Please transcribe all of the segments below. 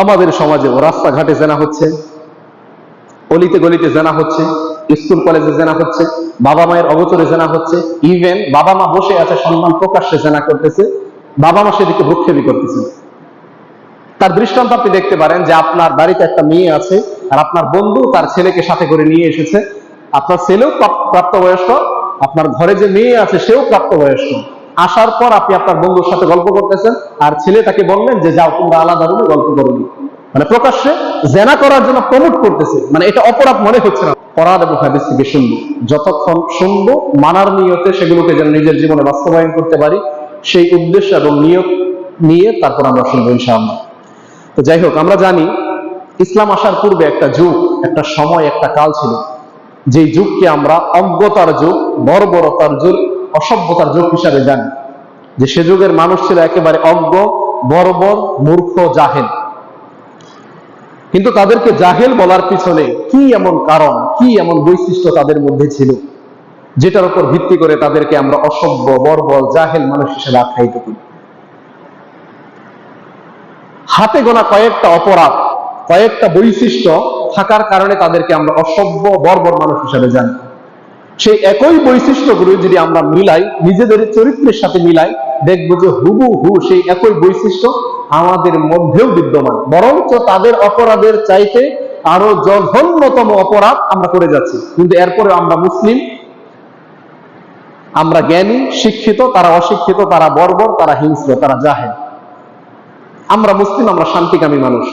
আমাদের সমাজে রাস্তাঘাটে জেনা হচ্ছে, অলিতে গলিতে জেনা হচ্ছে, স্কুল কলেজে জেনা হচ্ছে, বাবা মায়ের অবচরে জেনা হচ্ছে ইভেন বাবা মা বসে আছে, সম্মান প্রকাশ্যে জেনা করতেছে, বাবা মা সেদিকে ভ্রুক্ষেপই করতেছে। তার দৃষ্টান্ত আপনি দেখতে পারেন যে আপনার বাড়িতে একটা মেয়ে আছে, আর আপনার বন্ধু তার ছেলেকে সাথে করে নিয়ে এসেছে। আপনার ছেলেও প্রাপ্তবয়স্ক, আপনার ঘরে যে মেয়ে আছে, সেও প্রাপ্তবয়স্ক। আসার পর আপনি আপনার বন্ধুর সাথে গল্প করতেছেন, আর ছেলেটাকে বললেন যে, যাও, তোমরা আলাদা রুমে গল্প করবি মানে প্রকাশ্যে জেনা করার জন্য প্রমোট করতেছে। মানে এটা অপরাধ মনে হচ্ছে না। পরাধ এবং হাদিস থেকে শুনব যতক্ষণ শুনব মানার নিয়তে সেগুলোকে যেন নিজের জীবনে বাস্তবায়ন করতে পারি, সেই উদ্দেশ্য এবং নিয়ত নিয়ে তারপর আমরা শুনব ইনশাআল্লাহ। তো যাই হোক, আমরা জানি ইসলাম আসার পূর্বে একটা যুগ, একটা সময়, একটা কাল ছিল। যেই যুগকে আমরা অজ্ঞতার যুগ, বর্বরতার যুগ অসভ্যতার যুগ হিসাবে জানি যে সে যুগের মানুষ ছিল একেবারে অজ্ঞ, বর্বর, মূর্খ, জাহেল। কিন্তু তাদেরকে জাহেল বলার পিছনে কি এমন কারণ, কি এমন বৈশিষ্ট্য তাদের মধ্যে ছিল, যেটার উপর ভিত্তি করে তাদেরকে আমরা অসভ্য, বর্বর, জাহেল মানুষ হিসেবে আখ্যায়িত করি। হাতে গোনা কয়েকটা অপরাধ, কয়েকটা বৈশিষ্ট্য থাকার কারণে তাদেরকে আমরা অসভ্য, বর্বর মানুষ হিসেবে জানি। সেই একই বৈশিষ্ট্যগুলো যদি আমরা মিলাই, নিজেদের চরিত্রের সাথে মিলাই, দেখব যে হুবু হু সেই একই বৈশিষ্ট্য আমাদের মধ্যেও বিদ্যমান। বরঞ্চ তাদের অপরাধের চাইতে আরও জঘন্যতম অপরাধ আমরা করে যাচ্ছি। কিন্তু এরপরে আমরা মুসলিম, আমরা জ্ঞানী, শিক্ষিত, তারা অশিক্ষিত, তারা বর্বর, তারা হিংস্র, তারা জাহেদ আমরা মুসলিম, আমরা শান্তিকামী মানুষ।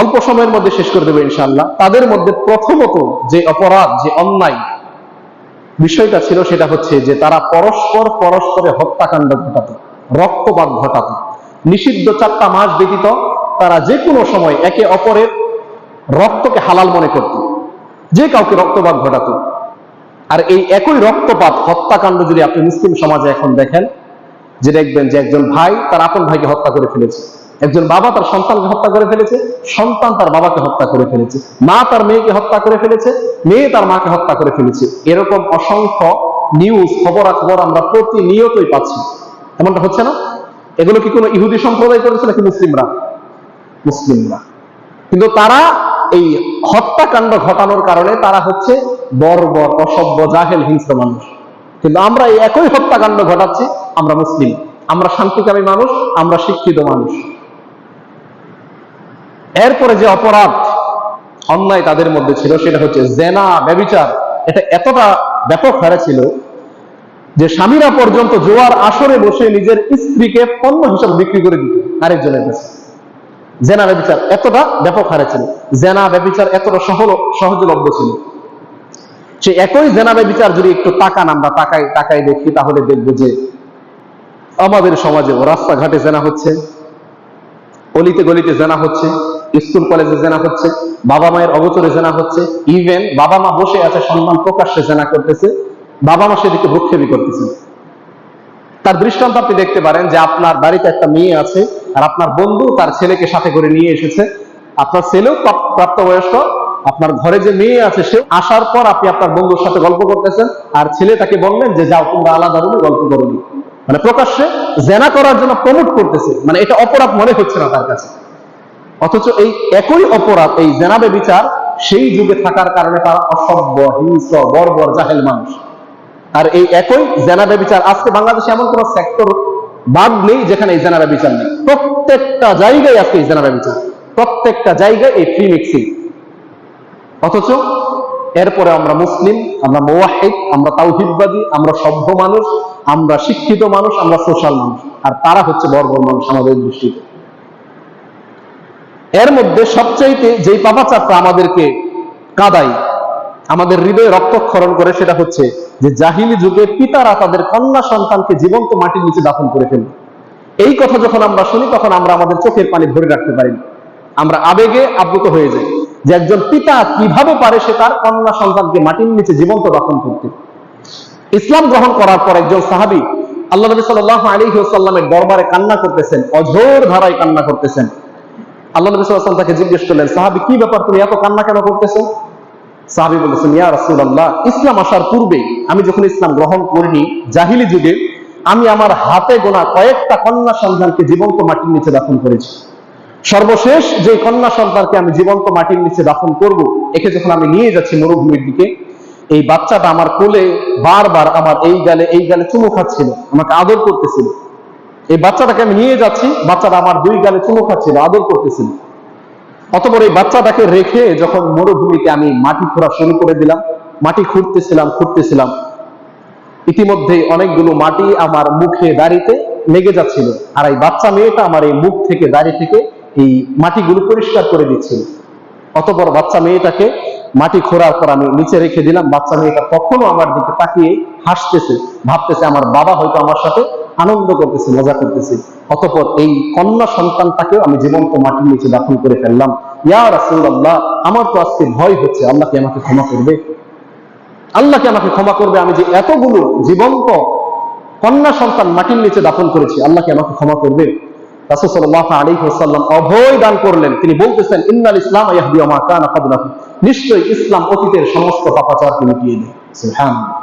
অল্প সময়ের মধ্যে শেষ করে দেবো ইনশাল্লাহ তাদের মধ্যে প্রথমত যে অপরাধ, যে অন্যায় বিষয়টা ছিল সেটা হচ্ছে যে তারা পরস্পর পরস্পরে হত্যাকাণ্ড ঘটাত, রক্তপাত ঘটাত। নিষিদ্ধ চারটা মাস ব্যতীত তারা যে কোনো সময় একে অপরের রক্তকে হালাল মনে করত, যে কাউকে রক্তপাত ঘটাত। আর এই একই রক্তপাত হত্যাকাণ্ড যদি আপনি মুসলিম সমাজে এখন দেখেন, যে দেখবেন যে একজন ভাই তার আপন ভাইকে হত্যা করে ফেলেছে। একজন বাবা তার সন্তানকে হত্যা করে ফেলেছে, সন্তান তার বাবাকে হত্যা করে ফেলেছে, মা তার মেয়েকে হত্যা করে ফেলেছে, মেয়ে তার মাকে হত্যা করে ফেলেছে। এরকম অসংখ্য নিউজ খবরাখবর আমরা প্রতিনিয়তই পাচ্ছি। এমনটা হচ্ছে না? এগুলো কি কোনো ইহুদি সম্প্রদায় করেছে নাকি মুসলিমরা? মুসলিমরা। কিন্তু তারা এই হত্যাকাণ্ড ঘটানোর কারণে তারা হচ্ছে বর্বর, অসভ্য, জাহেল, হিংস্র মানুষ। কিন্তু আমরা এই একই হত্যাকাণ্ড ঘটাচ্ছি, আমরা মুসলিম। আমরা শান্তিকামী মানুষ, আমরা শিক্ষিত মানুষ। এরপরে যে অপরাধ অন্যায় তাদের মধ্যে ছিল, সেটা হচ্ছে জেনা, ব্যবিচার। এটা এতটা ব্যাপক হারে ছিল যে স্বামীরা পর্যন্ত জোয়ার আসরে বসে নিজের স্ত্রীকে পণ্য হিসাবে বিক্রি করে দিত আরেকজনের কাছে। জেনা, ব্যবিচার এতটা ব্যাপক হারে ছিল। জেনা, ব্যবিচার এতটা সহল, সহজলভ্য ছিল। সে একই জেনা, ব্যবিচার যদি একটু তাকান আমরা, তাকাই তাকাই দেখি, তাহলে দেখব যে আমাদের সমাজে রাস্তাঘাটে জেনা হচ্ছে, অলিতে গলিতে জেনা হচ্ছে স্কুল কলেজে জেনা হচ্ছে, বাবা মায়ের অগোচরে জেনা হচ্ছে ইভেন বাবা মা বসে আছে, সম্মান প্রকাশ্যে জেনা করতেছে, বাবা মা সেদিকে ভ্রুক্ষেপই করতেছে। তার দৃষ্টান্ত আপনি দেখতে পারেন যে আপনার বাড়িতে একটা মেয়ে আছে, আর আপনার বন্ধু তার ছেলেকে সাথে করে নিয়ে এসেছে। আপনার ছেলেও প্রাপ- প্রাপ্তবয়স্ক, আপনার ঘরে যে মেয়ে আছে সে আসার পর আপনি আপনার বন্ধুর সাথে গল্প করতেছেন, আর ছেলে তাকে বললেন যে, যাও, তোমরা আলাদা রুমে গল্প করবি মানে প্রকাশ্যে জেনা করার জন্য প্রমোট করতেছে। মানে এটা অপরাধ মনে হচ্ছে না তার কাছে। অথচ এই একই অপরাধ, এই জেনাবে বিচার, সেই যুগে থাকার কারণে তারা অসভ্য, হিংস্র, বর্বর, জাহেল মানুষ। আর এই একই জেনাবে বিচার, আজকে বাংলাদেশে এমন কোন সেক্টর বাদ নেই যেখানে এই জেনাবে বিচার নেই। প্রত্যেকটা জায়গায় আজকে এই জেনাবে বিচার। প্রত্যেকটা জায়গায় এই ফ্রি মিক্সিং অথচ এরপরে আমরা মুসলিম, আমরা মোয়াহিদ আমরা তাওহিদবাদী, আমরা সভ্য মানুষ, আমরা শিক্ষিত মানুষ, আমরা সোশ্যাল মানুষ। আর তারা হচ্ছে বর্বর মানুষ আমাদের দৃষ্টিতে। এর মধ্যে সবচাইতে যেই পাপাচারটা আমাদেরকে কাদায়, আমাদের হৃদয়ে রক্তক্ষরণ করে, সেটা হচ্ছে যে জাহিলি যুগে পিতারা তাদের কন্যা সন্তানকে জীবন্ত মাটির নিচে দাফন করে ফেলবে এই কথা যখন আমরা শুনি, তখন আমরা আমাদের চোখের পানি ধরে রাখতে পারি আমরা আবেগে আপ্লুত হয়ে যাই যে একজন পিতা কীভাবে পারে সে তার কন্যা সন্তানকে মাটির নিচে জীবন্ত দাফন করতে। ইসলাম গ্রহণ করার পর একজন সাহাবি, আল্লাহ নবী সাল্লাহ আলী সাল্লামের দরবারে কান্না করতেছেন, অঝোর ধারায় কান্না করতেছেন। আল্লাহ নবী সাল্লাম তাকে জিজ্ঞেস করলেন, সাহাবি, কি ব্যাপার তুমি এত কান্না কেন করতেছো? সাহাবি বলেছেন ইয়া রাসূলুল্লাহ, ইসলাম আসার পূর্বে আমি যখন ইসলাম গ্রহণ করিনি, জাহিলি যুগে আমি আমার হাতে গোনা কয়েকটা কন্যা সন্তানকে জীবন্ত মাটির নিচে দাফন করেছি। সর্বশেষ যে কন্যা সন্তানকে আমি জীবন্ত মাটির নিচে দাফন করব, একে যখন আমি নিয়ে যাচ্ছি মরুভূমির দিকে, এই বাচ্চাটা আমার কোলে বারবার আমার এই গালে এই গালে চুমু খাচ্ছিল, আমাকে আদর করতেছিল। এই বাচ্চাটাকে আমি নিয়ে যাচ্ছি। বাচ্চাটা আমার দুই গালে চুমু খাচ্ছিল, আদর করতেছিল। অতপর এই বাচ্চাটাকে রেখে যখন মরুভূমিতে আমি মাটি খোঁড়া শুরু করে দিলাম, মাটি খুঁড়তেছিলাম খুঁড়তেছিলাম ইতিমধ্যে অনেকগুলো মাটি আমার মুখে দাড়িতে লেগে যাচ্ছিল। আর এই বাচ্চা মেয়েটা আমার এই মুখ থেকে, দাড়ি থেকে এই মাটিগুলো পরিষ্কার করে দিচ্ছিল। অতপর বাচ্চা মেয়েটাকে মাটি খোঁড়ার পর আমি নিচে রেখে দিলাম। বাচ্চা মেয়েটা কখনো আমার দিকে তাকিয়ে হাসতেছে, ভাবতেছে আমার বাবা হয়তো আমার সাথে আনন্দ করতেছে, মজা করতেছে। অতপর এই কন্যা সন্তানটাকেও আমি জীবন্ত মাটির নিচে দাফন করে ফেললাম। ইয়া রাসূলুল্লাহ, আমার তো আজকে ভয় হচ্ছে, আল্লাহ কি আমাকে ক্ষমা করবে? আল্লাহকে আমাকে ক্ষমা করবে? আমি যে এতগুলো জীবন্ত কন্যা সন্তান মাটির নিচে দাফন করেছি আল্লাহকে আমাকে ক্ষমা করবে? রাসূল অভয় দান করলেন। তিনি বলতেছেন, ইন্নাল ইসলাম ইয়াহদি নিশ্চয়ই ইসলাম অতীতের সমস্ত পাপাচারকে মিটিয়ে দেয়। সুবহানাল্লাহ।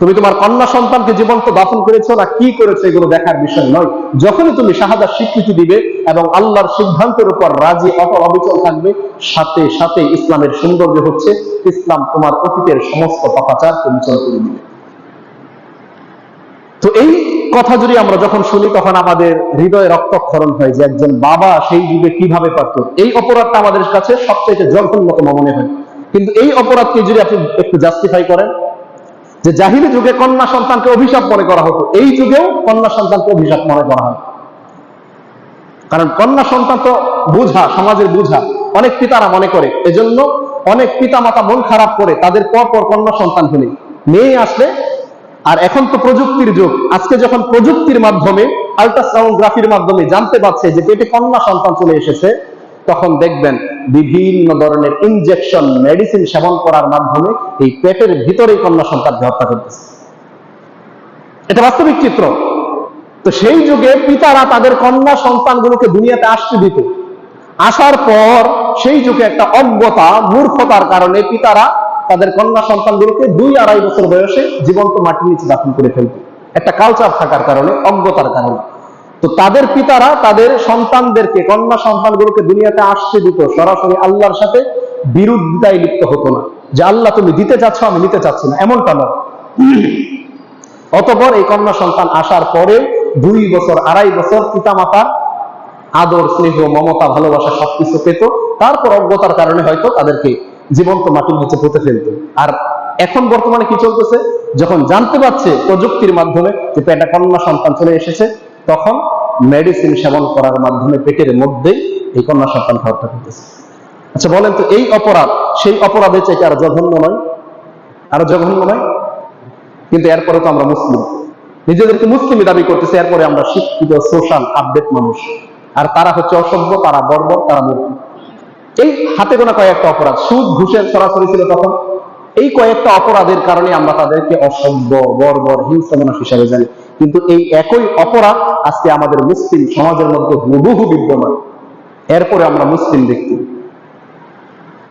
তুমি তোমার কন্যা সন্তানকে জীবন্ত দাফন করেছ না কি করেছ এগুলো দেখার বিষয় নয়। যখনই তুমি শাহাদার স্বীকৃতি দিবে এবং আল্লাহর সিদ্ধান্তের উপর রাজি, অটল, অবিচল থাকবে, সাথে সাথে ইসলামের সৌন্দর্য হচ্ছে, ইসলাম তোমার অতীতের সমস্ত পাপাচারকে মোচন করে দিবে। তো এই কথা যদি আমরা যখন শুনি, তখন আমাদের হৃদয়ে রক্তক্ষরণ হয় যে একজন বাবা সেই যুগে কীভাবে পারত। এই অপরাধটা আমাদের কাছে সবচেয়ে জঘন্যতম মনে হয়। কিন্তু এই অপরাধকে যদি আপনি একটু জাস্টিফাই করেন যে জাহিলি যুগে কন্যা সন্তানকে অভিশাপ মনে করা হতো, এই যুগেও কন্যা সন্তানকে অভিশাপ মনে করা হয়। কারণ কন্যা সন্তান তো বুঝা, সমাজের বুঝা, অনেক পিতারা মনে করে। এজন্য অনেক পিতা মাতা মন খারাপ করে, তাদের পর পর কন্যা সন্তান ফেলে মেয়ে আসলে, আর এখন তো প্রযুক্তির যুগ, আজকে যখন প্রযুক্তির মাধ্যমে আল্ট্রাসাউন্ডগ্রাফির মাধ্যমে জানতে পারছে যে পেটে কন্যা সন্তান চলে এসেছে তখন দেখবেন বিভিন্ন ধরনের ইনজেকশন মেডিসিন সেবন করার মাধ্যমে এই পেটের ভিতরেই কন্যা সন্তানকে হত্যা করতেছে। এটা বাস্তবিক চিত্র। তো সেই যুগে পিতারা তাদের কন্যা সন্তানগুলোকে দুনিয়াতে আসতে দিত। আসার পর সেই যুগে একটা অজ্ঞতা, মূর্খতার কারণে পিতারা তাদের কন্যা সন্তানগুলোকে দুই আড়াই বছর বয়সে জীবন্ত মাটির নিচে দাফন করে ফেলত। একটা কালচার থাকার কারণে, অজ্ঞতার কারণে। তো তাদের পিতারা তাদের সন্তানদেরকে, কন্যা সন্তানগুলোকে দুনিয়াতে আসতে দিত। সরাসরি আল্লাহর সাথে বিরুদ্ধিতায় লিপ্ত হতো না। যে, আল্লাহ, তুমি দিতে চাচ্ছ, আমি নিতে চাচ্ছি না। এমনটা নয়। অতপর এই কন্যা সন্তান আসার পরে দুই বছর, আড়াই বছর পিতামাতার আদর, স্নেহ, মমতা, ভালোবাসা সবকিছু পেত। তারপর অজ্ঞতার কারণে হয়তো তাদেরকে জীবন্ত মাটির নিচে পুঁতে ফেলতো। আর এখন বর্তমানে কি চলতেছে? যখন জানতে পারছে প্রযুক্তির মাধ্যমে যে পেটা কন্যা সন্তান চলে এসেছে তখন মেডিসিন সেবন করার মাধ্যমে পেটের মধ্যেই এই কন্যা সন্তানকে হত্যা করতেছে। আচ্ছা বলেন তো এই অপরাধ, সেই অপরাধের চাইতে আরও জঘন্য নয়? আরও জঘন্য নয়? কিন্তু এরপরে তো আমরা মুসলিম। নিজেদেরকে মুসলিমই দাবি করতেছে, এরপরে আমরা শিক্ষিত সোশ্যাল আপডেট মানুষ। আর তারা হচ্ছে অসভ্য, তারা বর্বর, তারা মূর্খ। এই হাতে গোনা কয়েকটা অপরাধ। সুদ, ঘুষের, সরাসরি ছিল তখন। এই কয়েকটা অপরাধের কারণে আমরা তাদেরকে অসভ্য, বর্বর হিংস্র মানুষ হিসাবে জানি। কিন্তু এই একই অপরাধ আজকে আমাদের মুসলিম সমাজের মধ্যে হুবহু বিদ্যমান। এরপরে আমরা মুসলিম ব্যক্তি।